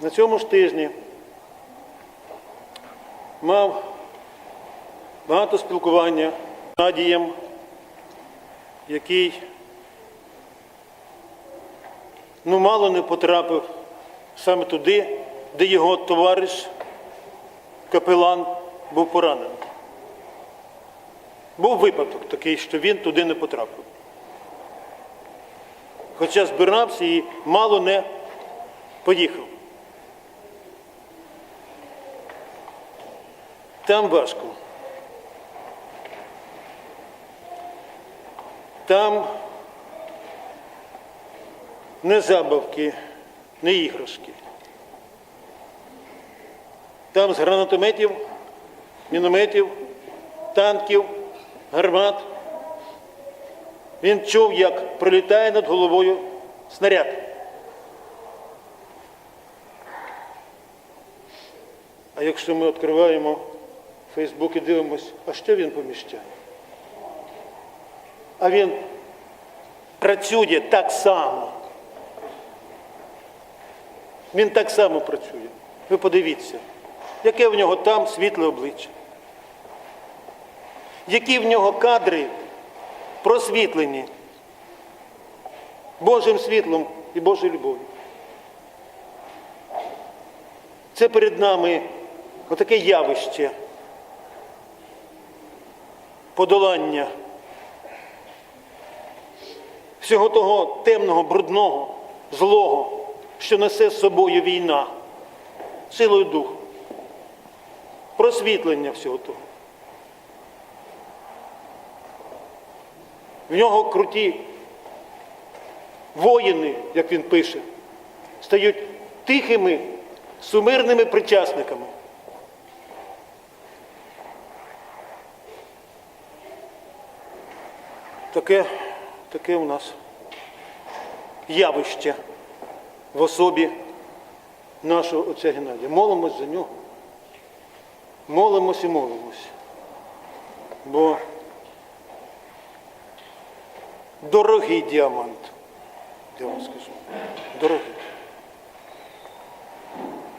На цьому ж тижні мав багато спілкування з Надієм, який ну, мало не потрапив саме туди, де його товариш, капелан, був поранений. Був випадок такий, що він туди не потрапив. Хоча збирався і мало не поїхав. Там важко. Там не забавки, не іграшки. Там з гранатометів, мінометів, танків, гармат. Він чув, як пролітає над головою снаряд. А якщо ми відкриваємо Фейсбук і дивимося, а що він поміщає? А він працює так само. Він так само працює. Ви подивіться, яке в нього там світле обличчя. Які в нього кадри просвітлені Божим світлом і Божою любов'ю. Це перед нами отаке явище подолання всього того темного, брудного, злого, що несе з собою війна, силою духу, просвітлення всього того. В нього круті воїни, як він пише, стають тихими, сумирними причасниками. Таке, таке у нас явище в особі нашого отця Геннадія. Молимось за нього. Молимось і молимось. Бо дорогий діамант, я вам скажу. Дорогий.